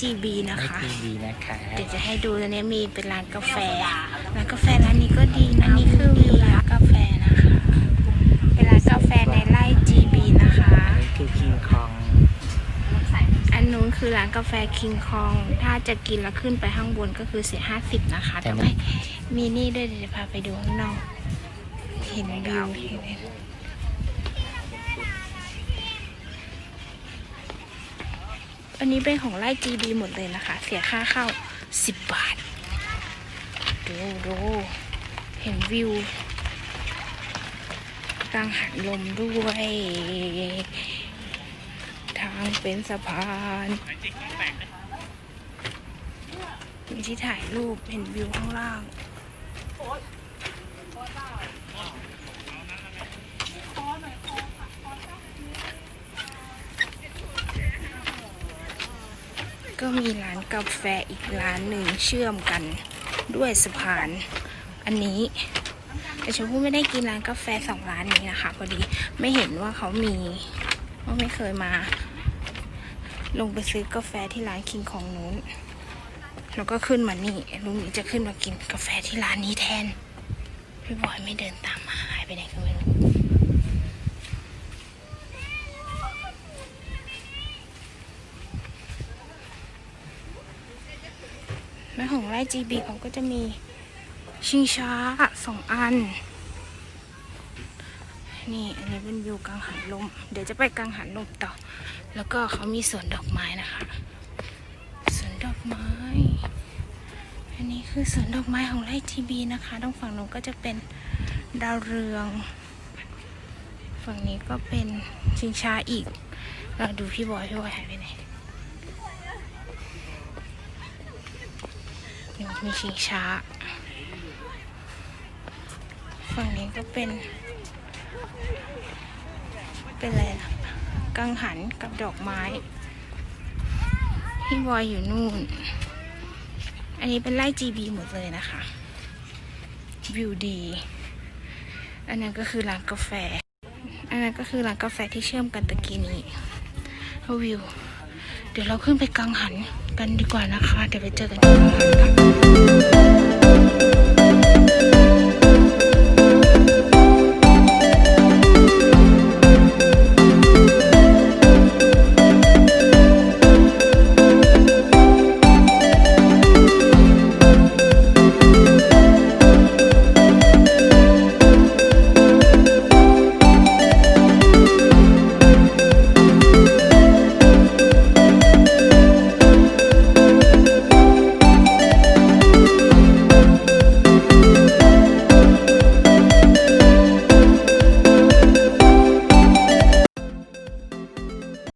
จีบีนะไม่คะทีวีนะคะ เดี๋ยวจะให้ดูตอนนี้มีเป็นร้านกาแฟ ร้านกาแฟร้านนี้ก็ดีนะอันนี้คือวิวร้านกาแฟนะคะ เป็นร้านกาแฟในไร่จีบีนะคะอันนี้คือคิงคอง อันนู้นคือร้านกาแฟคิงคอง ถ้าจะกินแล้วขึ้นไปข้างบนก็คือเสียห้าสิบนะคะแต่ไม่มีนี่ด้วยเดี๋ยวจะพาไปดูข้างนอก เห็นวิวเห็นไหม อันนี้เป็นของไร่จีบีหมดเลยนะคะ เสียค่าเข้าสิบบาท ดูดูเห็นวิวกลางหันลมด้วย ทางเป็นสะพานมีที่ถ่ายรูปเห็นวิวข้างล่าง ก็มีร้านกาแฟอีกร้านหนึ่งเชื่อมกันด้วยสะพาน อันนี้แต่ชมพู่ไม่ได้กินร้านกาแฟสองร้านนี้นะคะพอดีไม่เห็นว่าเขามีว่าไม่เคยมา ลงไปซื้อกาแฟที่ร้านคิงของนู้น แล้วก็ขึ้นมานี่ลุงนี้จะขึ้นมากินกาแฟที่ร้านนี้แทน พี่บอยไม่เดินตามมาหายไปไหนก็ไม่รู้ แม่ของไร่จีบีเขาก็จะมีชิงช้าสองอัน นี่อันนี้เป็นวิวกังหันลม เดี๋ยวจะไปกังหันลมต่อ แล้วก็เขามีสวนดอกไม้นะคะสวนดอกไม้ อันนี้คือสวนดอกไม้ของไร่ทีบีนะคะตรงฝั่งนู้นก็จะเป็นดาวเรือง ฝั่งนี้ก็เป็นชิงช้าอีก เราดูพี่บอยพี่บอยหายไปไหนเดี๋ยว มีชิงช้า ฝั่งนี้ก็เป็น เป็นอะไรนะกังหันกับดอกไม้พี่บอยอยู่นู่น อันนี้เป็นไร่ GB หมดเลยนะคะ วิวดี อันนั้นก็คือร้านกาแฟ อันนั้นก็คือร้านกาแฟที่เชื่อมกันตะกี้นี้วิว เดี๋ยวเราขึ้นไปกังหันกันดีกว่านะคะ เดี๋ยวไปเจอกันที่กังหันค่ะ